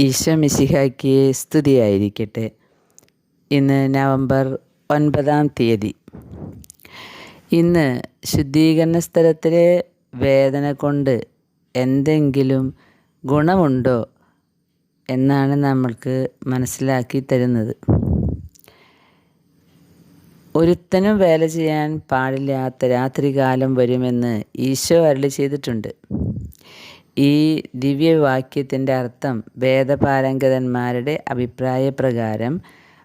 ഈശോ മിശിഹായ്ക്ക് സ്തുതിയായിരിക്കട്ടെ. ഇന്ന് നവംബർ ഒൻപതാം തീയതി. ഇന്ന് ശുദ്ധീകരണ സ്ഥലത്തിലെ വേദന കൊണ്ട് എന്തെങ്കിലും ഗുണമുണ്ടോ എന്നാണ് നമ്മൾക്ക് മനസ്സിലാക്കി തരുന്നത്. ഒരുത്തനും വേല ചെയ്യാൻ പാടില്ലാത്ത രാത്രികാലം വരുമെന്ന് ഈശോ അരളി ചെയ്തിട്ടുണ്ട്. ഈ ദിവ്യവാക്യത്തിന്റെ അർത്ഥം വേദപാരംഗതന്മാരുടെ അഭിപ്രായപ്രകാരം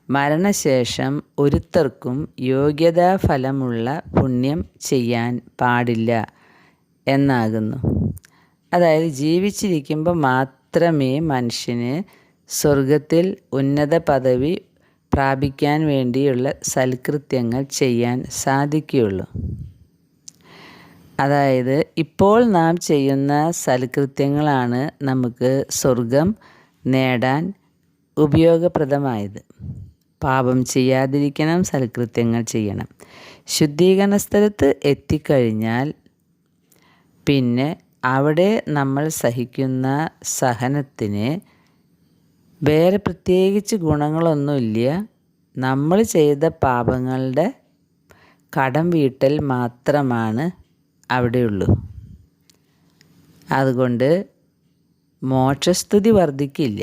മരണശേഷം ഒരുത്തർക്കും യോഗ്യതാഫലമുള്ള പുണ്യം ചെയ്യാൻ പാടില്ല എന്നാകുന്നു. അതായത് ജീവിച്ചിരിക്കുമ്പോൾ മാത്രമേ മനുഷ്യന് സ്വർഗത്തിൽ ഉന്നത പദവി പ്രാപിക്കാൻ വേണ്ടിയുള്ള സൽകൃത്യങ്ങൾ ചെയ്യാൻ സാധിക്കുകയുള്ളൂ. അതായത് ഇപ്പോൾ നാം ചെയ്യുന്ന സൽകൃത്യങ്ങളാണ് നമുക്ക് സ്വർഗം നേടാൻ ഉപയോഗപ്രദമായത്. പാപം ചെയ്യാതിരിക്കണം സൽകൃത്യങ്ങൾ ചെയ്യണം. ശുദ്ധീകരണ സ്ഥലത്ത് എത്തിക്കഴിഞ്ഞാൽ പിന്നെ അവിടെ നമ്മൾ സഹിക്കുന്ന സഹനത്തിന് വേറെ പ്രത്യേകിച്ച് ഗുണങ്ങളൊന്നുമില്ല. നമ്മൾ ചെയ്ത പാപങ്ങളുടെ കടം വീട്ടൽ മാത്രമാണ് അവിടെയുള്ളൂ. അതുകൊണ്ട് മോക്ഷസ്തുതി വർദ്ധിക്കില്ല.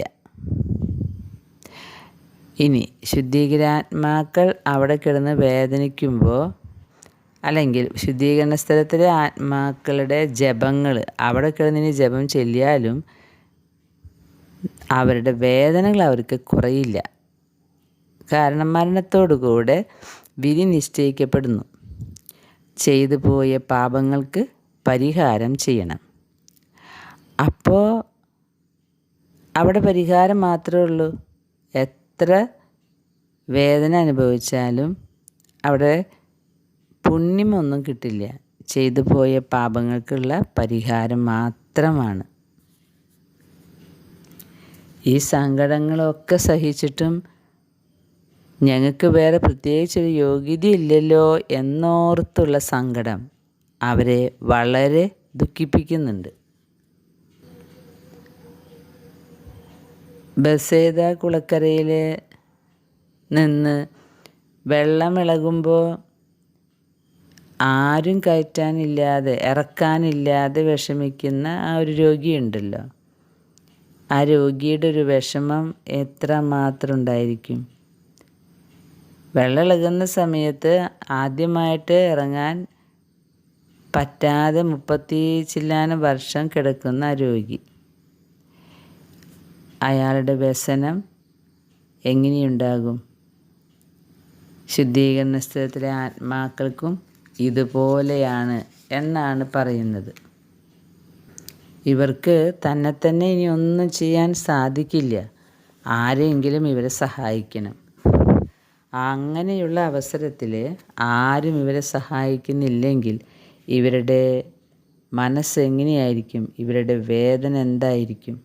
ഇനി ശുദ്ധീകരാത്മാക്കൾ അവിടെ കിടന്ന് വേദനിക്കുമ്പോൾ അല്ലെങ്കിൽ ശുദ്ധീകരണ സ്ഥലത്തിലെ ആത്മാക്കളുടെ ജപങ്ങൾ അവിടെ കിടന്നിനി ജപം ചെല്ലിയാലും അവരുടെ വേദനകൾ അവർക്ക് കുറയില്ല. കാരണം മരണത്തോടുകൂടെ വിധി നിശ്ചയിക്കപ്പെടുന്നു. ചെയ്തു പോയ പാപങ്ങൾക്ക് പരിഹാരം ചെയ്യണം. അപ്പോൾ അവിടെ പരിഹാരം മാത്രമേ ഉള്ളൂ. എത്ര വേദന അനുഭവിച്ചാലും അവിടെ പുണ്യമൊന്നും കിട്ടില്ല. ചെയ്തു പോയ പാപങ്ങൾക്കുള്ള പരിഹാരം മാത്രമാണ്. ഈ സങ്കടങ്ങളൊക്കെ സഹിച്ചിട്ടും ഞങ്ങൾക്ക് വേറെ പ്രത്യേകിച്ചൊരു യോഗ്യതയില്ലല്ലോ എന്നോർത്തുള്ള സങ്കടം അവരെ വളരെ ദുഃഖിപ്പിക്കുന്നുണ്ട്. ബസേദ കുളക്കരയിൽ നിന്ന് വെള്ളമിളകുമ്പോൾ ആരും കയറ്റാനില്ലാതെ ഇറക്കാനില്ലാതെ വിഷമിക്കുന്ന ആ ഒരു രോഗിയുണ്ടല്ലോ. ആ രോഗിയുടെ ഒരു വിഷമം എത്ര മാത്രം ഉണ്ടായിരിക്കും? വെള്ളം ഇളകുന്ന സമയത്ത് ആദ്യമായിട്ട് ഇറങ്ങാൻ പറ്റാതെ മുപ്പത്തി ചില്ലാനം വർഷം കിടക്കുന്ന രോഗി. അയാളുടെ വ്യസനം എങ്ങനെയുണ്ടാകും? ശുദ്ധീകരണ സ്ഥലത്തിലെ ആത്മാക്കൾക്കും ഇതുപോലെയാണ് എന്നാണ് പറയുന്നത്. ഇവർക്ക് തന്നെ തന്നെ ഇനി ഒന്നും ചെയ്യാൻ സാധിക്കില്ല. ആരെങ്കിലും ഇവരെ സഹായിക്കണം. അങ്ങനെയുള്ള അവസരത്തിൽ ആരും ഇവരെ സഹായിക്കുന്നില്ലെങ്കിൽ ഇവരുടെ മനസ്സ് എങ്ങനെയായിരിക്കും? ഇവരുടെ വേദന എന്തായിരിക്കും?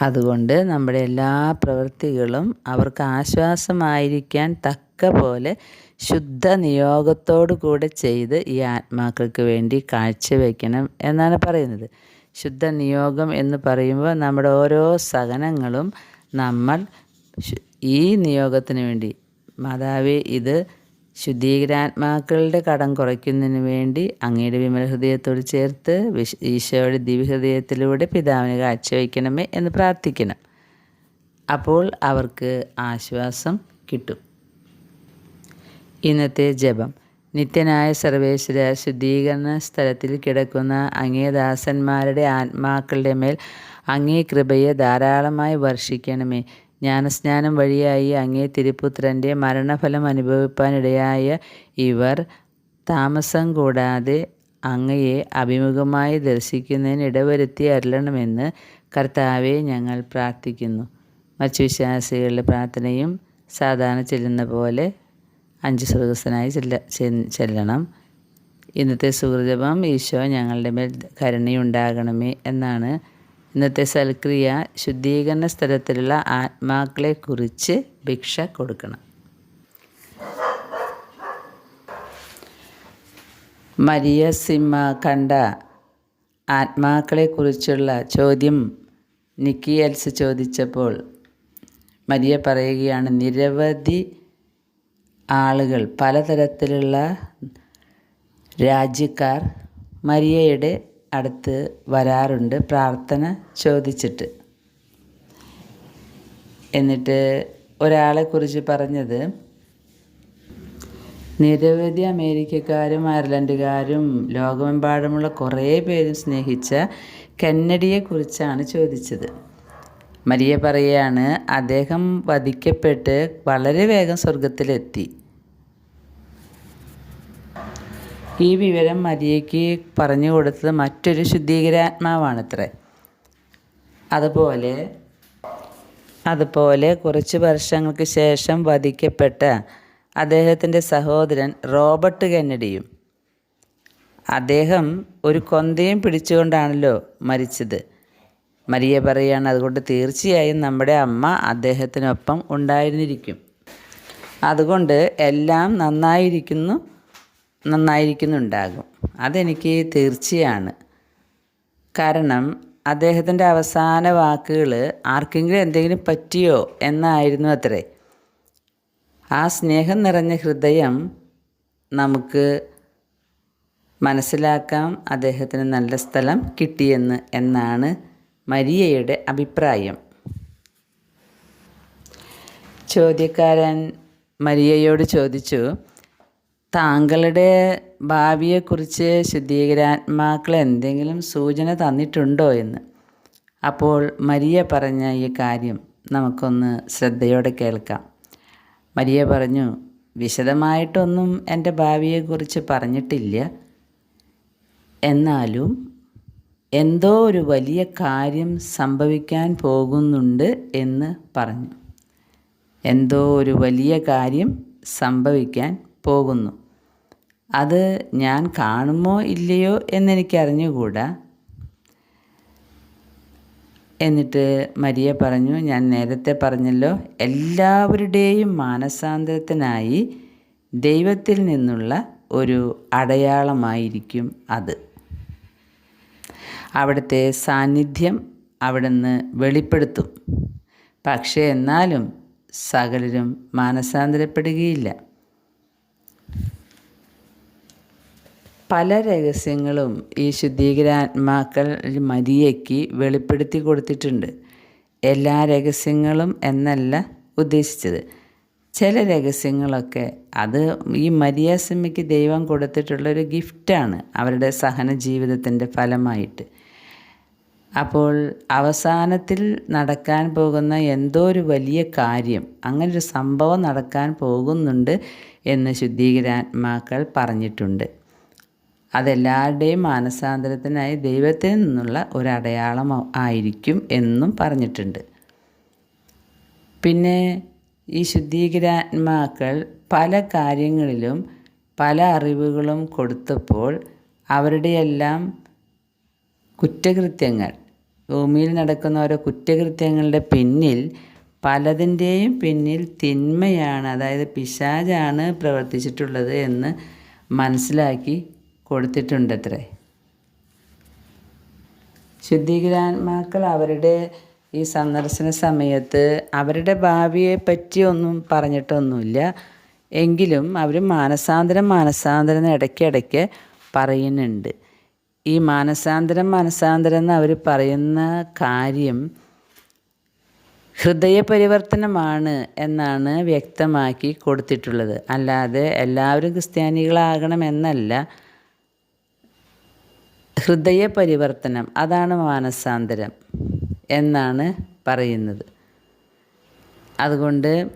അതുകൊണ്ട് നമ്മുടെ എല്ലാ പ്രവൃത്തികളും അവർക്ക് ആശ്വാസമായിരിക്കാൻ തക്ക പോലെ ശുദ്ധ നിയോഗത്തോടു കൂടെ ചെയ്ത് ഈ ആത്മാക്കൾക്ക് വേണ്ടി കാഴ്ചവെക്കണം എന്നാണ് പറയുന്നത്. ശുദ്ധ നിയോഗം എന്ന് പറയുമ്പോൾ നമ്മുടെ ഓരോ സഹനങ്ങളും നമ്മൾ ഈ നിയോഗത്തിന് വേണ്ടി. മാതാവേ ഇത് ശുദ്ധീകരാത്മാക്കളുടെ കടം കുറയ്ക്കുന്നതിന് വേണ്ടി അങ്ങയുടെ വിമല ഹൃദയത്തോട് ചേർത്ത് വിശ് ഈശോയുടെ ദിവ്യഹൃദയത്തിലൂടെ പിതാവിനെ കാഴ്ചവെക്കണമേ എന്ന് പ്രാർത്ഥിക്കണം. അപ്പോൾ അവർക്ക് ആശ്വാസം കിട്ടും. ഇന്നത്തെ ജപം. നിത്യനായ സർവേശ്വര ശുദ്ധീകരണ സ്ഥലത്തിൽ കിടക്കുന്ന അങ്ങേദാസന്മാരുടെ ആത്മാക്കളുടെ മേൽ അങ്ങേ കൃപയെ ധാരാളമായി വർഷിക്കണമേ. ജ്ഞാനസ്നാനം വഴിയായി അങ്ങേ തിരുപുത്രന്റെ മരണഫലം അനുഭവിപ്പാനിടയായ ഇവർ താമസം കൂടാതെ അങ്ങയെ അഭിമുഖമായി ദർശിക്കുന്നതിന് ഇടവരുത്തി അരുളണമെന്ന് കർത്താവെ ഞങ്ങൾ പ്രാർത്ഥിക്കുന്നു. മറ്റു വിശ്വാസികളുടെ പ്രാർത്ഥനയും സാധാരണ ചെല്ലുന്ന പോലെ അഞ്ച് സുഹൃത്തനായി ചെല്ല ചെല്ലണം. ഇന്നത്തെ സുഹൃജപം ഈശോ ഞങ്ങളുടെ മേൽ കരുണയുണ്ടാകണമേ എന്നാണ് ഇന്നത്തെ സൽക്രിയ ശുദ്ധീകരണ സ്ഥലത്തിലുള്ള ആത്മാക്കളെ കുറിച്ച് ഭിക്ഷ കൊടുക്കണം. മരിയ സിമ്മ കണ്ട ആത്മാക്കളെക്കുറിച്ചുള്ള ചോദ്യം നിക്കി എൽസ് ചോദിച്ചപ്പോൾ മരിയ പറയുകയാണ് നിരവധി ആളുകൾ പലതരത്തിലുള്ള രാജ്യക്കാർ മരിയയുടെ അടുത്ത് വരാറുണ്ട്. പ്രാർത്ഥന ചോദിച്ചിട്ട്. എന്നിട്ട് ഒരാളെക്കുറിച്ച് പറഞ്ഞത് നിരവധി അമേരിക്കക്കാരും അയർലൻഡുകാരും ലോകമെമ്പാടുമുള്ള കുറേ പേരും സ്നേഹിച്ച കെന്നഡിയെക്കുറിച്ചാണ് ചോദിച്ചത്. മരിയ പറയുകയാണ് അദ്ദേഹം വധിക്കപ്പെട്ട് വളരെ വേഗം സ്വർഗത്തിലെത്തി ഈ വിവരം മരിയയ്ക്ക് പറഞ്ഞു കൊടുത്തത് മറ്റൊരു ശുദ്ധീകരാത്മാവാണത്രേ അതുപോലെ അതുപോലെ കുറച്ച് വർഷങ്ങൾക്ക് ശേഷം വധിക്കപ്പെട്ട അദ്ദേഹത്തിന്റെ സഹോദരൻ റോബർട്ട് കെന്നഡിയും അദ്ദേഹം ഒരു കൊന്തയും പിടിച്ചുകൊണ്ടാണല്ലോ മരിച്ചത്. മരിയ പറയുകയാണ് അതുകൊണ്ട് തീർച്ചയായും നമ്മുടെ അമ്മ അദ്ദേഹത്തിനൊപ്പം ഉണ്ടായിരുന്നിരിക്കും. അതുകൊണ്ട് എല്ലാം നന്നായിരിക്കുന്നു. നന്നായിരിക്കുന്നുണ്ടാകും. അതെനിക്ക് തീർച്ചയാണ്. കാരണം അദ്ദേഹത്തിന്റെ അവസാന വാക്കുകൾ ആർക്കെങ്കിലും എന്തെങ്കിലും പറ്റിയോ എന്നായിരുന്നു അത്രേ. ആ സ്നേഹം നിറഞ്ഞ ഹൃദയം നമുക്ക് മനസ്സിലാക്കാം അദ്ദേഹത്തിന് നല്ല സ്ഥലം കിട്ടിയെന്ന് എന്നാണ് മരിയയുടെ അഭിപ്രായം. ചോദ്യക്കാരൻ മരിയയോട് ചോദിച്ചു താങ്കളുടെ ഭാവിയെക്കുറിച്ച് ശുദ്ധീകരാത്മാക്കൾ എന്തെങ്കിലും സൂചന തന്നിട്ടുണ്ടോ എന്ന്? അപ്പോൾ മരിയ പറഞ്ഞ ഈ കാര്യം നമുക്കൊന്ന് ശ്രദ്ധയോടെ കേൾക്കാം. മരിയ പറഞ്ഞു വിശദമായിട്ടൊന്നും എന്റെ ഭാവിയെക്കുറിച്ച് പറഞ്ഞിട്ടില്ല. എന്നാലും എന്തോ ഒരു വലിയ കാര്യം സംഭവിക്കാൻ പോകുന്നുണ്ട് എന്ന് പറഞ്ഞു. എന്തോ ഒരു വലിയ കാര്യം സംഭവിക്കാൻ പോകുന്നു. അത് ഞാൻ കാണുമോ ഇല്ലയോ എന്നെനിക്കറിഞ്ഞുകൂടാ. എന്നിട്ട് മരിയ പറഞ്ഞു ഞാൻ നേരത്തെ പറഞ്ഞല്ലോ എല്ലാവരുടെയും മാനസാന്തരത്തിനായി ദൈവത്തിൽ നിന്നുള്ള ഒരു അടയാളമായിരിക്കും അത്. അവിടുത്തെ സാന്നിധ്യം അവിടുന്ന് വെളിപ്പെടുത്തും. പക്ഷേ എന്നാലും സകലരും മാനസാന്തരപ്പെടുകയില്ല. പല രഹസ്യങ്ങളും ഈ ശുദ്ധീകരാത്മാക്കൾ മരിയയ്ക്ക് വെളിപ്പെടുത്തി കൊടുത്തിട്ടുണ്ട്. എല്ലാ രഹസ്യങ്ങളും എന്നല്ല ഉദ്ദേശിച്ചത്. ചില രഹസ്യങ്ങളൊക്കെ അത് ഈ മരിയാസമ്മയ്ക്ക് ദൈവം കൊടുത്തിട്ടുള്ളൊരു ഗിഫ്റ്റാണ് അവരുടെ സഹന ജീവിതത്തിന്റെ ഫലമായിട്ട്. അപ്പോൾ അവസാനത്തിൽ നടക്കാൻ പോകുന്ന എന്തോ ഒരു വലിയ കാര്യം അങ്ങനൊരു സംഭവം നടക്കാൻ പോകുന്നുണ്ട് എന്ന് ശുദ്ധീകരാത്മാക്കൾ പറഞ്ഞിട്ടുണ്ട്. അതെല്ലാവരുടെയും മാനസാന്തരത്തിനായി ദൈവത്തിൽ നിന്നുള്ള ഒരു അടയാളം ആയിരിക്കും എന്നും പറഞ്ഞിട്ടുണ്ട്. പിന്നെ ഈ ശുദ്ധീകരാത്മാക്കൾ പല കാര്യങ്ങളിലും പല അറിവുകളും കൊടുത്തപ്പോൾ അവരുടെയെല്ലാം കുറ്റകൃത്യങ്ങൾ ഭൂമിയിൽ നടക്കുന്ന ഓരോ കുറ്റകൃത്യങ്ങളുടെ പിന്നിൽ പലതിന്റെയും പിന്നിൽ തിന്മയാണ് അതായത് പിശാജാണ് പ്രവർത്തിച്ചിട്ടുള്ളത് എന്ന് മനസ്സിലാക്കി കൊടുത്തിട്ടുണ്ടത്രേ. ശുദ്ധീകരാത്മാക്കൾ അവരുടെ ഈ സന്ദർശന സമയത്ത് അവരുടെ ഭാവിയെ പറ്റിയൊന്നും പറഞ്ഞിട്ടൊന്നുമില്ല. എങ്കിലും അവർ മാനസാന്തരം മാനസാന്തരം ഇടയ്ക്കിടയ്ക്ക് പറയുന്നുണ്ട്. ഈ മാനസാന്തരം മാനസാന്തരം എന്ന് അവർ പറയുന്ന കാര്യം ഹൃദയപരിവർത്തനമാണ് എന്നാണ് വ്യക്തമാക്കി കൊടുത്തിട്ടുള്ളത്. അല്ലാതെ എല്ലാവരും ക്രിസ്ത്യാനികളാകണമെന്നല്ല ഹൃദയപരിവർത്തനം അതാണ് മാനസാന്തരം എന്നാണ് പറയുന്നത്. അതുകൊണ്ട്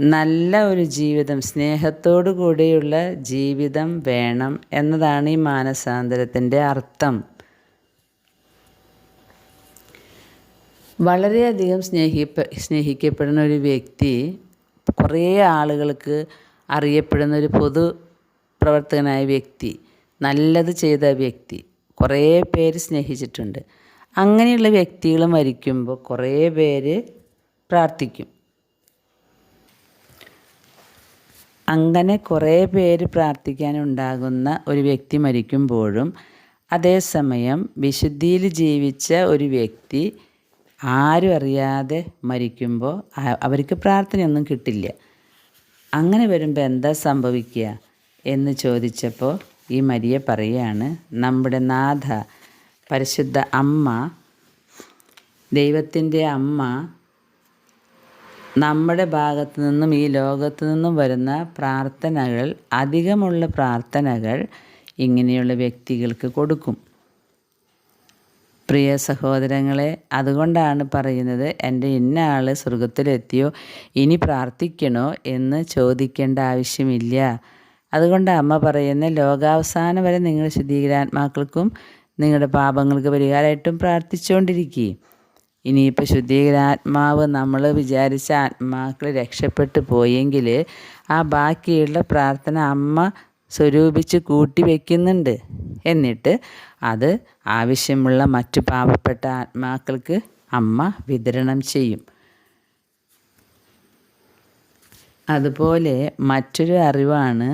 നല്ല ഒരു ജീവിതം സ്നേഹത്തോടു കൂടിയുള്ള ജീവിതം വേണം എന്നതാണ് ഈ മാനസാന്തരത്തിന്റെ അർത്ഥം. വളരെയധികം സ്നേഹിപ്പ സ്നേഹിക്കപ്പെടുന്ന ഒരു വ്യക്തി കുറേ ആളുകൾക്ക് അറിയപ്പെടുന്ന ഒരു പൊതു പ്രവർത്തകനായ വ്യക്തി നല്ലത് ചെയ്ത വ്യക്തി കുറേ പേര് സ്നേഹിച്ചിട്ടുണ്ട്. അങ്ങനെയുള്ള വ്യക്തികൾ മരിക്കുമ്പോൾ കുറേ പേര് പ്രാർത്ഥിക്കും. അങ്ങനെ കുറേ പേര് പ്രാർത്ഥിക്കാനുണ്ടാകുന്ന ഒരു വ്യക്തി മരിക്കുമ്പോഴും അതേസമയം വിശുദ്ധിയിൽ ജീവിച്ച ഒരു വ്യക്തി ആരും അറിയാതെ മരിക്കുമ്പോൾ അവർക്ക് പ്രാർത്ഥനയൊന്നും കിട്ടില്ല. അങ്ങനെ വരുമ്പോൾ എന്താ സംഭവിക്കുക എന്ന് ചോദിച്ചപ്പോൾ ഈ മരിയ പറയുകയാണ് നമ്മുടെ നാഥ പരിശുദ്ധ അമ്മ ദൈവത്തിന്റെ അമ്മ നമ്മുടെ ഭാഗത്തു നിന്നും ഈ ലോകത്തു നിന്നും വരുന്ന പ്രാർത്ഥനകൾ അധികമുള്ള പ്രാർത്ഥനകൾ ഇങ്ങനെയുള്ള വ്യക്തികൾക്ക് കൊടുക്കും. പ്രിയ സഹോദരങ്ങളെ അതുകൊണ്ടാണ് പറയുന്നത് എന്റെ ഇന്ന ആൾ സ്വർഗത്തിലെത്തിയോ ഇനി പ്രാർത്ഥിക്കണോ എന്ന് ചോദിക്കേണ്ട ആവശ്യമില്ല. അതുകൊണ്ട് അമ്മ പറയുന്ന ലോകാവസാനം വരെ നിങ്ങൾ ശുദ്ധീകരാത്മാക്കൾക്കും നിങ്ങളുടെ പാപങ്ങൾക്ക് പരിഹാരമായിട്ടും പ്രാർത്ഥിച്ചുകൊണ്ടിരിക്കുകയും ഇനിയിപ്പോൾ ശുദ്ധീകരാത്മാവ് നമ്മൾ വിചാരിച്ച ആത്മാക്കൾ രക്ഷപ്പെട്ടു പോയെങ്കിൽ ആ ബാക്കിയുള്ള പ്രാർത്ഥന അമ്മ സ്വരൂപിച്ച് കൂട്ടി വയ്ക്കുന്നുണ്ട് എന്നിട്ട് അത് ആവശ്യമുള്ള മറ്റു പാവപ്പെട്ട ആത്മാക്കൾക്ക് അമ്മ വിതരണം ചെയ്യും. അതുപോലെ മറ്റൊരു അറിവാണ്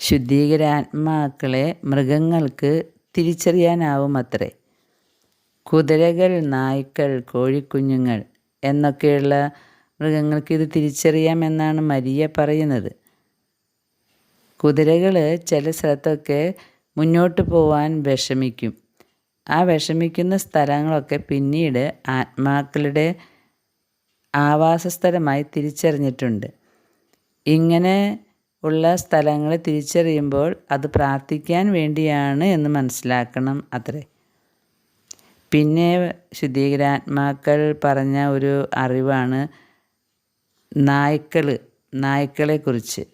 ശുദ്ധീകരാത്മാക്കളെ മൃഗങ്ങൾക്ക് തിരിച്ചറിയാനാവും അത്രേ കുതിരകൾ നായ്ക്കൾ കോഴിക്കുഞ്ഞുങ്ങൾ എന്നൊക്കെയുള്ള മൃഗങ്ങൾക്ക് ഇത് തിരിച്ചറിയാമെന്നാണ് മരിയ പറയുന്നത്. കുതിരകൾ ചില സ്ഥലത്തൊക്കെ മുന്നോട്ട് പോവാൻ വിഷമിക്കും. ആ വിഷമിക്കുന്ന സ്ഥലങ്ങളൊക്കെ പിന്നീട് ആത്മാക്കളുടെ ആവാസസ്ഥലമായി തിരിച്ചറിഞ്ഞിട്ടുണ്ട്. ഇങ്ങനെ ഉള്ള സ്ഥലങ്ങൾ തിരിച്ചറിയുമ്പോൾ അത് പ്രാർത്ഥിക്കാൻ വേണ്ടിയാണ് എന്ന് മനസ്സിലാക്കണം അത്രേ. പിന്നെ ശുദ്ധീകരാത്മാക്കൾ പറഞ്ഞ ഒരു അറിവാണ് നായ്ക്കൾ നായ്ക്കളെക്കുറിച്ച്.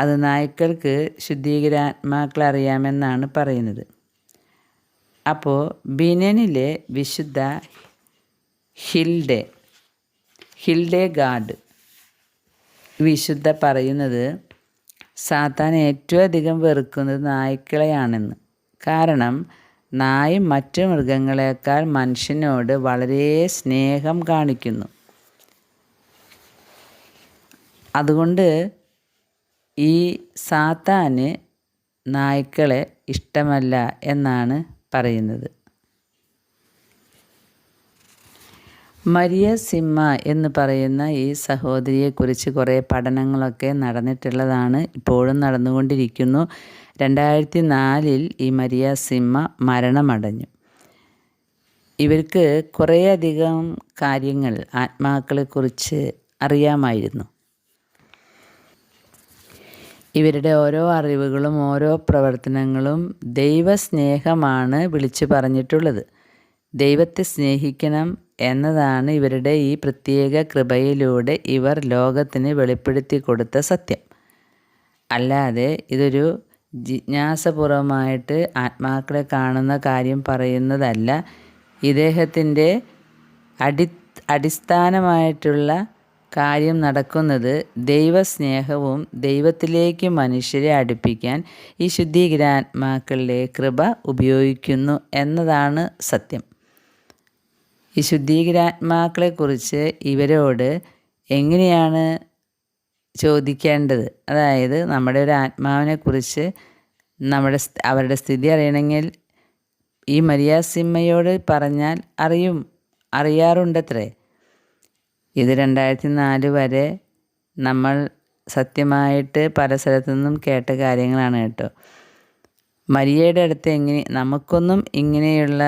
അത് നായ്ക്കൾക്ക് ശുദ്ധീകരാത്മാക്കൾ അറിയാമെന്നാണ് പറയുന്നത്. അപ്പോൾ ബിനനിലെ വിശുദ്ധ ഹിൽഡെ ഹിൽഡെ ഗാഡ്. വിശുദ്ധ പറയുന്നത് സാത്താൻ ഏറ്റവും അധികം വെറുക്കുന്നത് നായ്ക്കളെയാണെന്ന്. കാരണം നായ മറ്റു മൃഗങ്ങളെക്കാൾ മനുഷ്യനോട് വളരെ സ്നേഹം കാണിക്കുന്നു. അതുകൊണ്ട് ഈ സാത്താന് നായ്ക്കളെ ഇഷ്ടമല്ല എന്നാണ് പറയുന്നത്. മരിയ സിമ്മ എന്ന് പറയുന്ന ഈ സഹോദരിയെക്കുറിച്ച് കുറേ പഠനങ്ങളൊക്കെ നടന്നിട്ടുള്ളതാണ് ഇപ്പോഴും നടന്നുകൊണ്ടിരിക്കുന്നു. രണ്ടായിരത്തി നാലിൽ ഈ മരിയ സിമ്മ മരണമടഞ്ഞു. ഇവർക്ക് കുറേയധികം കാര്യങ്ങൾ ആത്മാക്കളെക്കുറിച്ച് അറിയാമായിരുന്നു. ഇവരുടെ ഓരോ അറിവുകളും ഓരോ പ്രവർത്തനങ്ങളും ദൈവസ്നേഹമാണ് വിളിച്ചു പറഞ്ഞിട്ടുള്ളത്. ദൈവത്തെ സ്നേഹിക്കണം എന്നതാണ് ഇവരുടെ ഈ പ്രത്യേക കൃപയിലൂടെ ഇവർ ലോകത്തിന് വെളിപ്പെടുത്തി കൊടുത്ത സത്യം. അല്ലാതെ ഇതൊരു ജിജ്ഞാസപൂർവമായിട്ട് ആത്മാക്കളെ കാണുന്ന കാര്യം പറയുന്നതല്ല. ഇദ്ദേഹത്തിന്റെ അടി അടിസ്ഥാനമായിട്ടുള്ള കാര്യം നടക്കുന്നത് ദൈവസ്നേഹവും ദൈവത്തിലേക്ക് മനുഷ്യരെ അടുപ്പിക്കാൻ ഈ ശുദ്ധീകരാത്മാക്കളുടെ കൃപ ഉപയോഗിക്കുന്നു എന്നതാണ് സത്യം. ഈ ശുദ്ധീകരാത്മാക്കളെക്കുറിച്ച് ഇവരോട് എങ്ങനെയാണ് ചോദിക്കേണ്ടത്? അതായത് നമ്മുടെ ഒരു ആത്മാവിനെക്കുറിച്ച് നമ്മുടെ അവരുടെ സ്ഥിതി അറിയണമെങ്കിൽ ഈ മരിയാസിമ്മയോട് പറഞ്ഞാൽ അറിയും അറിയാറുണ്ടത്രേ. ഇത് രണ്ടായിരത്തി നാല് വരെ നമ്മൾ സത്യമായിട്ട് പല സ്ഥലത്തു നിന്നും കേട്ട കാര്യങ്ങളാണ് കേട്ടോ. മരിയയുടെ അടുത്ത് എങ്ങനെ നമുക്കൊന്നും ഇങ്ങനെയുള്ള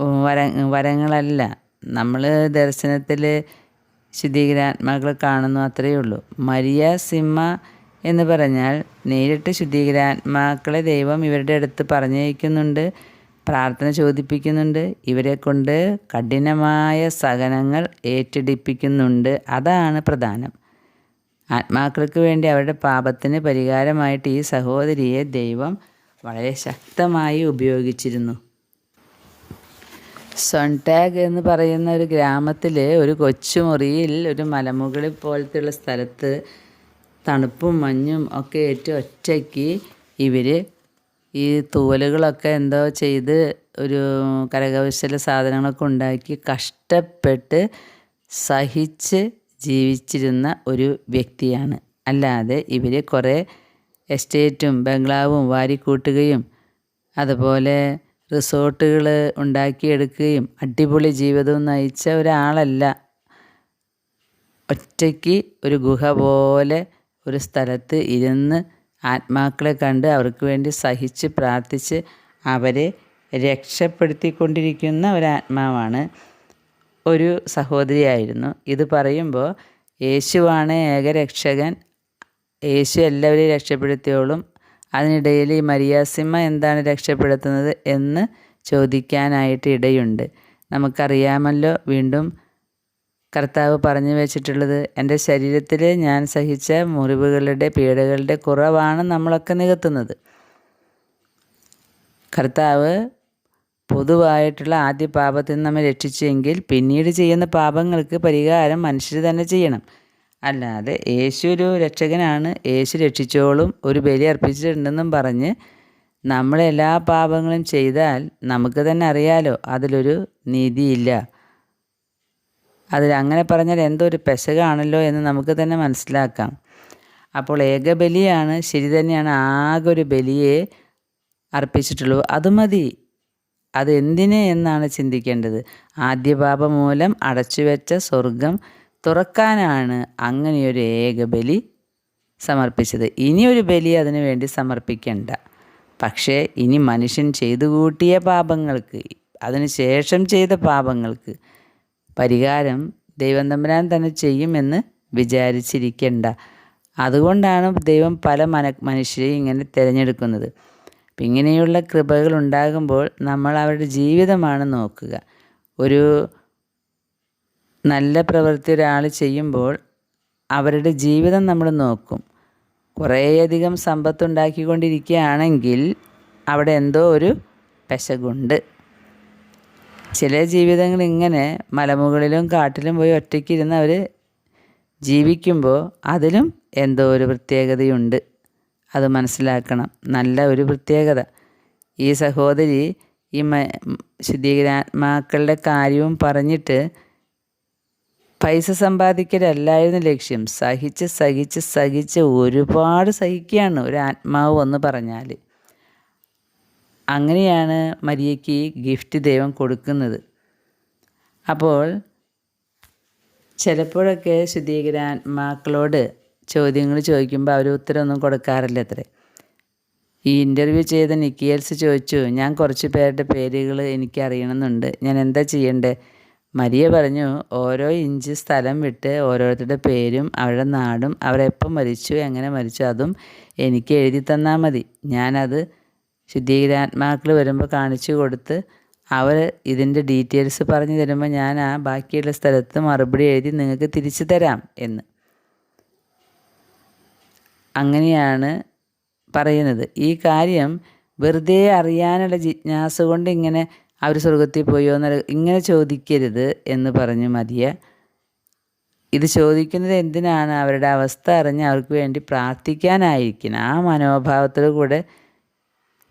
വര വരങ്ങളല്ല. നമ്മൾ ദർശനത്തിൽ ശുദ്ധീകരാത്മാക്കളെ കാണുന്നു അത്രയേ ഉള്ളൂ. മരിയ സിമ്മ എന്ന് പറഞ്ഞാൽ നേരിട്ട് ശുദ്ധീകരാത്മാക്കളെ ദൈവം ഇവരുടെ അടുത്ത് പറഞ്ഞയക്കുന്നുണ്ട് പ്രാർത്ഥന ചോദിപ്പിക്കുന്നുണ്ട് ഇവരെ കൊണ്ട് കഠിനമായ സഹനങ്ങൾ ഏറ്റെടുപ്പിക്കുന്നുണ്ട്. അതാണ് പ്രധാനം. ആത്മാക്കൾക്ക് വേണ്ടി അവരുടെ പാപത്തിന് പരിഹാരമായിട്ട് ഈ സഹോദരിയെ ദൈവം വളരെ ശക്തമായി ഉപയോഗിച്ചിരുന്നു. സൊൺടാഗ് എന്ന് പറയുന്ന ഒരു ഗ്രാമത്തിൽ ഒരു കൊച്ചുമുറിയിൽ ഒരു മലമുകളിൽ പോലത്തെയുള്ള സ്ഥലത്ത് തണുപ്പും മഞ്ഞും ഒക്കെ ഏറ്റവും ഒറ്റയ്ക്ക് ഇവർ ഈ തൂവലുകളൊക്കെ എന്തോ ചെയ്ത് ഒരു കരകൗശല സാധനങ്ങളൊക്കെ ഉണ്ടാക്കി കഷ്ടപ്പെട്ട് സഹിച്ച് ജീവിച്ചിരുന്ന ഒരു വ്യക്തിയാണ്. അല്ലാതെ ഇവർ കുറേ എസ്റ്റേറ്റും ബംഗ്ലാവും വാരിക്കൂട്ടുകയും അതുപോലെ റിസോർട്ടുകൾ ഉണ്ടാക്കിയെടുക്കുകയും അടിപൊളി ജീവിതവും നയിച്ച ഒരാളല്ല. ഒറ്റയ്ക്ക് ഒരു ഗുഹ പോലെ ഒരു സ്ഥലത്ത് ഇരുന്ന് ആത്മാക്കളെ കണ്ട് അവർക്ക് വേണ്ടി സഹിച്ച് പ്രാർത്ഥിച്ച് അവരെ രക്ഷപ്പെടുത്തിക്കൊണ്ടിരിക്കുന്ന ഒരാത്മാവാണ് ഒരു സഹോദരിയായിരുന്നു. ഇത് പറയുമ്പോൾ യേശുവാണ് ഏകരക്ഷകൻ. യേശു എല്ലാവരെയും രക്ഷപ്പെടുത്തിയോളും. അതിനിടയിൽ ഈ മരിയാസിമ്മ എന്താണ് രക്ഷപ്പെടുത്തുന്നത് എന്ന് ചോദിക്കാനായിട്ട് ഇടയുണ്ട്. നമുക്കറിയാമല്ലോ വീണ്ടും കർത്താവ് പറഞ്ഞു വെച്ചിട്ടുള്ളത് എന്റെ ശരീരത്തിൽ ഞാൻ സഹിച്ച മുറിവുകളുടെ പീഡകളുടെ കുറവാണ് നമ്മളൊക്കെ നികത്തുന്നത്. കർത്താവ് പൊതുവായിട്ടുള്ള ആദ്യ പാപത്തിൽ നിന്ന് നമ്മെ രക്ഷിച്ചെങ്കിൽ പിന്നീട് ചെയ്യുന്ന പാപങ്ങൾക്ക് പരിഹാരം മനുഷ്യർ തന്നെ ചെയ്യണം. അല്ലാതെ യേശു ഒരു രക്ഷകനാണ്. യേശു രക്ഷിച്ചോളും ഒരു ബലി അർപ്പിച്ചിട്ടുണ്ടെന്നും പറഞ്ഞ് നമ്മളെല്ലാ പാപങ്ങളും ചെയ്താൽ നമുക്ക് തന്നെ അറിയാലോ അതിലൊരു നീതിയില്ല. അതിൽ അങ്ങനെ പറഞ്ഞാൽ എന്തോ ഒരു പെശകാണല്ലോ എന്ന് നമുക്ക് തന്നെ മനസ്സിലാക്കാം. അപ്പോൾ ഏകബലിയാണ് ശരി തന്നെയാണ് ആകെ ഒരു ബലിയെ അർപ്പിച്ചിട്ടുള്ളൂ. അത് മതി. അതെന്തിന് എന്നാണ് ചിന്തിക്കേണ്ടത്? ആദ്യ പാപം മൂലം അടച്ചുവെച്ച സ്വർഗം തുറക്കാനാണ് അങ്ങനെയൊരു ഏകബലി സമർപ്പിച്ചത്. ഇനിയൊരു ബലി അതിനു വേണ്ടി സമർപ്പിക്കണ്ട. പക്ഷേ ഇനി മനുഷ്യൻ ചെയ്തു കൂട്ടിയ പാപങ്ങൾക്ക് അതിനുശേഷം ചെയ്ത പാപങ്ങൾക്ക് പരിഹാരം ദൈവം തമ്പുരാൻ തന്നെ ചെയ്യുമെന്ന് വിചാരിച്ചിരിക്കേണ്ട. അതുകൊണ്ടാണ് ദൈവം പല മന മനുഷ്യരെയും ഇങ്ങനെ തിരഞ്ഞെടുക്കുന്നത്. ഇങ്ങനെയുള്ള കൃപകൾ ഉണ്ടാകുമ്പോൾ നമ്മൾ അവരുടെ ജീവിതമാണ് നോക്കുക. ഒരു നല്ല പ്രവൃത്തി ഒരാൾ ചെയ്യുമ്പോൾ അവരുടെ ജീവിതം നമ്മൾ നോക്കും. കുറേയധികം സമ്പത്തുണ്ടാക്കിക്കൊണ്ടിരിക്കുകയാണെങ്കിൽ അവിടെ എന്തോ ഒരു പെശകുണ്ട്. ചില ജീവിതങ്ങൾ ഇങ്ങനെ മലമുകളിലും കാട്ടിലും പോയി ഒറ്റയ്ക്കിരുന്ന് അവർ ജീവിക്കുമ്പോൾ അതിലും എന്തോ ഒരു പ്രത്യേകതയുണ്ട്. അത് മനസ്സിലാക്കണം. നല്ല ഒരു പ്രത്യേകത. ഈ സഹോദരി ഈ ശുദ്ധീകരാത്മാക്കളുടെ കാര്യവും പറഞ്ഞിട്ട് പൈസ സമ്പാദിക്കലല്ലായിരുന്നു ലക്ഷ്യം. സഹിച്ച് സഹിച്ച് സഹിച്ച് ഒരുപാട് സഹിക്കുകയാണ് ഒരു ആത്മാവ് എന്ന് പറഞ്ഞാൽ അങ്ങനെയാണ് മരിയയ്ക്ക് ഗിഫ്റ്റ് ദൈവം കൊടുക്കുന്നത്. അപ്പോൾ ചിലപ്പോഴൊക്കെ ശുദ്ധീകരാത്മാക്കളോട് ചോദ്യങ്ങൾ ചോദിക്കുമ്പോൾ അവർ ഉത്തരമൊന്നും കൊടുക്കാറില്ല അത്രേ. ഈ ഇന്റർവ്യൂ ചെയ്ത നിക്കിയൽസ് ചോദിച്ചു ഞാൻ കുറച്ച് പേരുടെ പേരുകൾ എനിക്കറിയണമെന്നുണ്ട്. ഞാൻ എന്താ ചെയ്യണ്ടേ? മരിയ പറഞ്ഞു ഓരോ ഇഞ്ച് സ്ഥലം വിട്ട് ഓരോരുത്തരുടെ പേരും അവരുടെ നാടും അവരെപ്പം മരിച്ചു എങ്ങനെ മരിച്ചു അതും എനിക്ക് എഴുതി തന്നാൽ മതി. ഞാനത് ശുദ്ധീകരാത്മാക്കൾ വരുമ്പോൾ കാണിച്ചു കൊടുത്ത് അവർ ഇതിന്റെ ഡീറ്റെയിൽസ് പറഞ്ഞു തരുമ്പോൾ ഞാൻ ആ ബാക്കിയുള്ള സ്ഥലത്ത് മറുപടി എഴുതി നിങ്ങൾക്ക് തിരിച്ചു തരാം എന്ന്. അങ്ങനെയാണ് പറയുന്നത്. ഈ കാര്യം വെറുതെ അറിയാനുള്ള ജിജ്ഞാസ കൊണ്ട് ഇങ്ങനെ അവർ സ്വർഗത്തിൽ പോയോ എന്ന ഇങ്ങനെ ചോദിക്കരുത് എന്ന് പറഞ്ഞു മതിയ. ഇത് ചോദിക്കുന്നത് എന്തിനാണ്? അവരുടെ അവസ്ഥ അറിഞ്ഞ് അവർക്ക് വേണ്ടി പ്രാർത്ഥിക്കാനായിരിക്കണം. ആ മനോഭാവത്തോടു കൂടെ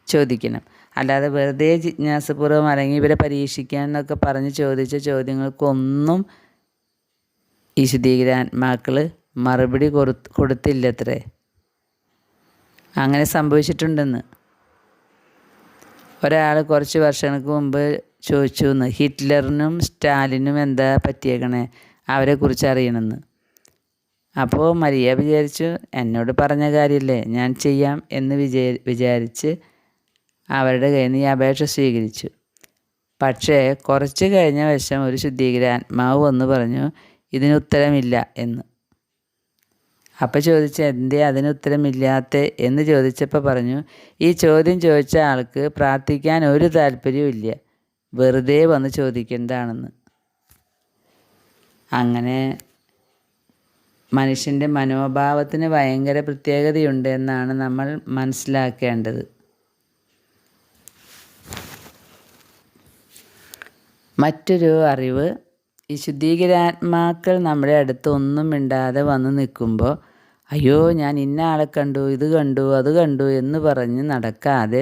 ചോദിക്കണം. അല്ലാതെ വെറുതെ ജിജ്ഞാസപൂർവം അല്ലെങ്കിൽ ഇവരെ പരീക്ഷിക്കാൻ എന്നൊക്കെ പറഞ്ഞ് ചോദിച്ച ചോദ്യങ്ങൾക്കൊന്നും ഈ ശുദ്ധീകരാത്മാക്കൾ മറുപടി കൊടു കൊടുത്തില്ലത്രേ. അങ്ങനെ സംഭവിച്ചിട്ടുണ്ടെന്ന്. ഒരാൾ കുറച്ച് വർഷങ്ങൾക്ക് മുമ്പ് ചോദിച്ചു എന്ന് ഹിറ്റ്ലറിനും സ്റ്റാലിനും എന്താ പറ്റിയേക്കണേ? അവരെക്കുറിച്ച് അറിയണമെന്ന്. അപ്പോൾ മരിയ വിചാരിച്ചു എന്നോട് പറഞ്ഞ കാര്യമല്ലേ ഞാൻ ചെയ്യാം എന്ന് വിചാ വിചാരിച്ച് അവരുടെ കയ്യിൽ നിന്ന് ഈ അപേക്ഷ സ്വീകരിച്ചു. പക്ഷേ കുറച്ച് കഴിഞ്ഞ വശം ഒരു ശുദ്ധീകരാത്മാവ് വന്ന് പറഞ്ഞു ഇതിന് ഉത്തരമില്ല എന്ന്. അപ്പം ചോദിച്ച എന്തേ അതിന് ഉത്തരമില്ലാത്ത എന്ന് ചോദിച്ചപ്പോൾ പറഞ്ഞു ഈ ചോദ്യം ചോദിച്ച ആൾക്ക് പ്രാർത്ഥിക്കാൻ ഒരു താല്പര്യവും വെറുതെ വന്ന് ചോദിക്കേണ്ടതാണെന്ന്. അങ്ങനെ മനുഷ്യന്റെ മനോഭാവത്തിന് ഭയങ്കര പ്രത്യേകതയുണ്ട് എന്നാണ് നമ്മൾ മനസ്സിലാക്കേണ്ടത്. മറ്റൊരു അറിവ് ഈ ശുദ്ധീകരാത്മാക്കൾ നമ്മുടെ അടുത്ത് ഒന്നും മിണ്ടാതെ വന്ന് നിൽക്കുമ്പോൾ അയ്യോ ഞാൻ ഇന്ന ആളെ കണ്ടു ഇത് കണ്ടു അത് കണ്ടു എന്ന് പറഞ്ഞ് നടക്കാതെ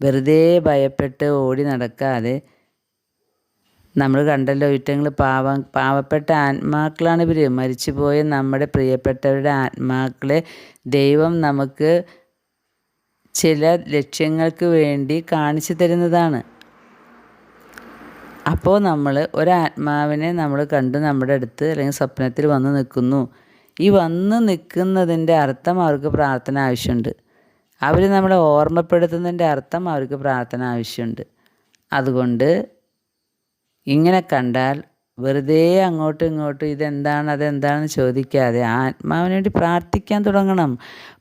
വെറുതെ ഭയപ്പെട്ട് ഓടി നടക്കാതെ നമ്മൾ കണ്ടല്ലോ ഇറ്റങ്ങൾ പാവ പാവപ്പെട്ട ആത്മാക്കളാണ് ഇവർ മരിച്ചുപോയ നമ്മുടെ പ്രിയപ്പെട്ടവരുടെ ആത്മാക്കളെ ദൈവം നമുക്ക് ചില ലക്ഷ്യങ്ങൾക്ക് വേണ്ടി കാണിച്ചു തരുന്നതാണ്. അപ്പോൾ നമ്മൾ ഒരാത്മാവിനെ നമ്മൾ കണ്ട് നമ്മുടെ അടുത്ത് അല്ലെങ്കിൽ സ്വപ്നത്തിൽ വന്ന് നിൽക്കുന്നു. ഈ വന്ന് നിൽക്കുന്നതിന്റെ അർത്ഥം അവർക്ക് പ്രാർത്ഥന ആവശ്യമുണ്ട്. അവർ നമ്മളെ ഓർമ്മപ്പെടുത്തുന്നതിന്റെ അർത്ഥം അവർക്ക് പ്രാർത്ഥന ആവശ്യമുണ്ട്. അതുകൊണ്ട് ഇങ്ങനെ കണ്ടാൽ വെറുതെ അങ്ങോട്ടും ഇങ്ങോട്ടും ഇതെന്താണ് അതെന്താണെന്ന് ചോദിക്കാതെ ആത്മാവിന് വേണ്ടി പ്രാർത്ഥിക്കാൻ തുടങ്ങണം.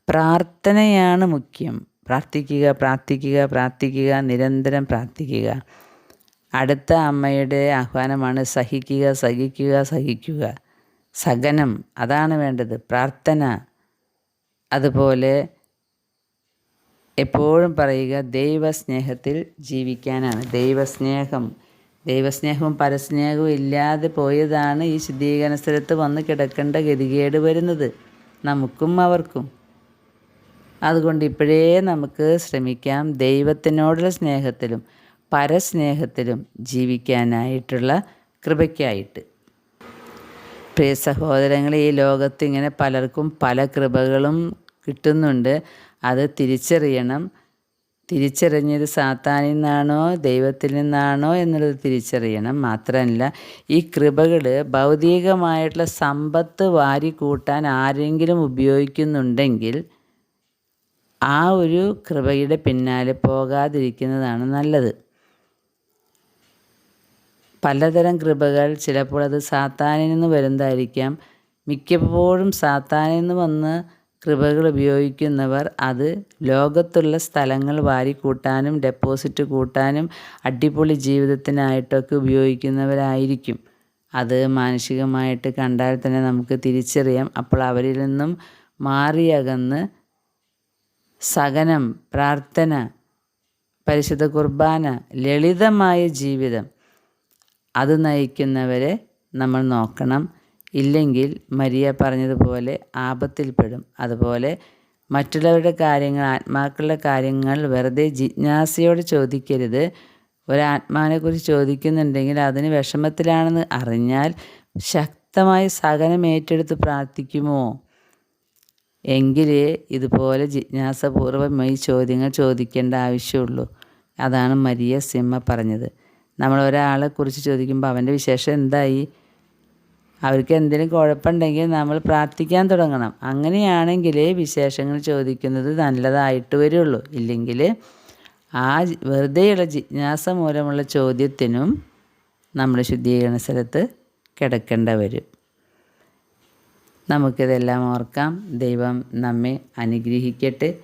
പ്രാർത്ഥനയാണ് മുഖ്യം. പ്രാർത്ഥിക്കുക പ്രാർത്ഥിക്കുക പ്രാർത്ഥിക്കുക നിരന്തരം പ്രാർത്ഥിക്കുക. അടുത്ത അമ്മയുടെ ആഹ്വാനമാണ് സഹിക്കുക സഹിക്കുക സഹിക്കുക. സഹനം അതാണ് വേണ്ടത്. പ്രാർത്ഥന അതുപോലെ എപ്പോഴും പറയുക ദൈവസ്നേഹത്തിൽ ജീവിക്കാനാണ്. ദൈവസ്നേഹം. ദൈവസ്നേഹവും പരസ്നേഹവും ഇല്ലാതെ പോയതാണ് ഈ ശുദ്ധീകരണ സ്ഥലത്ത് വന്ന് കിടക്കേണ്ട ഗതികേട് വരുന്നത്. നമുക്കും അവർക്കും. അതുകൊണ്ട് ഇപ്പോഴേ നമുക്ക് ശ്രമിക്കാം ദൈവത്തിനോടുള്ള സ്നേഹത്തിലും പരസ്നേഹത്തിലും ജീവിക്കാനായിട്ടുള്ള കൃപയ്ക്കായിട്ട്. പ്രിയ സഹോദരങ്ങളെ ഈ ലോകത്ത് ഇങ്ങനെ പലർക്കും പല കൃപകളും കിട്ടുന്നുണ്ട്. അത് തിരിച്ചറിയണം. തിരിച്ചറിഞ്ഞത് സാത്താനിൽ നിന്നാണോ ദൈവത്തിൽ നിന്നാണോ എന്നുള്ളത് തിരിച്ചറിയണം. മാത്രമല്ല ഈ കൃപകൾ ഭൗതികമായിട്ടുള്ള സമ്പത്ത് വാരി കൂട്ടാൻ ആരെങ്കിലും ഉപയോഗിക്കുന്നുണ്ടെങ്കിൽ ആ ഒരു കൃപയുടെ പിന്നാലെ പോകാതിരിക്കുന്നതാണ് നല്ലത്. പലതരം കൃപകൾ. ചിലപ്പോൾ അത് സാത്താനിൽ നിന്ന് വരുന്നതായിരിക്കാം. മിക്കപ്പോഴും സാത്താനിൽ നിന്ന് വന്ന് കൃപകൾ ഉപയോഗിക്കുന്നവർ അത് ലോകത്തുള്ള സ്ഥലങ്ങൾ വാരിക്കൂട്ടാനും ഡെപ്പോസിറ്റ് കൂട്ടാനും അടിപൊളി ജീവിതത്തിനായിട്ടൊക്കെ ഉപയോഗിക്കുന്നവരായിരിക്കും. അത് മാനസികമായിട്ട് കണ്ടാൽ തന്നെ നമുക്ക് തിരിച്ചറിയാം. അപ്പോൾ അവരിൽ നിന്നും മാറിയകന്ന് സഹനം പ്രാർത്ഥന പരിശുദ്ധ കുർബാന ലളിതമായ ജീവിതം അത് നയിക്കുന്നവരെ നമ്മൾ നോക്കണം. ഇല്ലെങ്കിൽ മരിയ പറഞ്ഞതുപോലെ ആപത്തിൽപ്പെടും. അതുപോലെ മറ്റുള്ളവരുടെ കാര്യങ്ങൾ ആത്മാക്കളുടെ കാര്യങ്ങൾ വെറുതെ ജിജ്ഞാസയോട് ചോദിക്കരുത്. ഒരാത്മാവിനെക്കുറിച്ച് ചോദിക്കുന്നുണ്ടെങ്കിൽ അതിന് വിഷമത്തിലാണെന്ന് അറിഞ്ഞാൽ ശക്തമായി സഹനം ഏറ്റെടുത്ത് പ്രാർത്ഥിക്കുമോ? എങ്കിലേ ഇതുപോലെ ജിജ്ഞാസപൂർവമായി ചോദ്യങ്ങൾ ചോദിക്കേണ്ട ആവശ്യമുള്ളൂ. അതാണ് മരിയ സിമ്മ പറഞ്ഞത്. നമ്മൾ ഒരാളെ കുറിച്ച് ചോദിക്കുമ്പോൾ അവന്റെ വിശേഷം എന്തായി? അവർക്ക് എന്തെങ്കിലും കുഴപ്പമുണ്ടെങ്കിൽ നമ്മൾ പ്രാർത്ഥിക്കാൻ തുടങ്ങണം. അങ്ങനെയാണെങ്കിൽ വിശേഷങ്ങൾ ചോദിക്കുന്നത് നല്ലതായിട്ട് വരുള്ളൂ. ഇല്ലെങ്കിൽ ആ വെറുതെയുള്ള ജിജ്ഞാസ മൂലമുള്ള ചോദ്യത്തിനും നമ്മൾ ശുദ്ധീകരണ സ്ഥലത്ത് കിടക്കേണ്ട വരും. നമുക്കിതെല്ലാം ഓർക്കാം. ദൈവം നമ്മെ അനുഗ്രഹിക്കട്ടെ.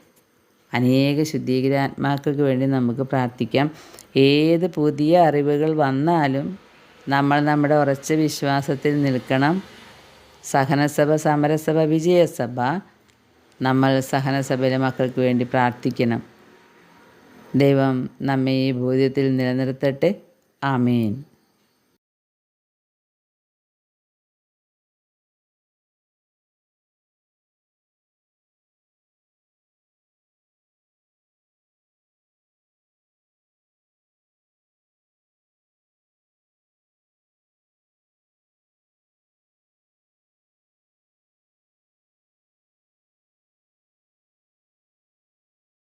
അനേക ശുദ്ധീകരാത്മാക്കൾക്ക് വേണ്ടി നമുക്ക് പ്രാർത്ഥിക്കാം. ഏത് പുതിയ അറിവുകൾ വന്നാലും നമ്മൾ നമ്മുടെ ഉറച്ച വിശ്വാസത്തിൽ നിൽക്കണം. സഹനസഭ സമരസഭ വിജയസഭ നമ്മൾ സഹനസഭയിലെ മക്കൾക്ക് വേണ്ടി പ്രാർത്ഥിക്കണം. ദൈവം നമ്മെ ഈ ബോധ്യത്തിൽ നിലനിർത്തട്ടെ. ആമേൻ.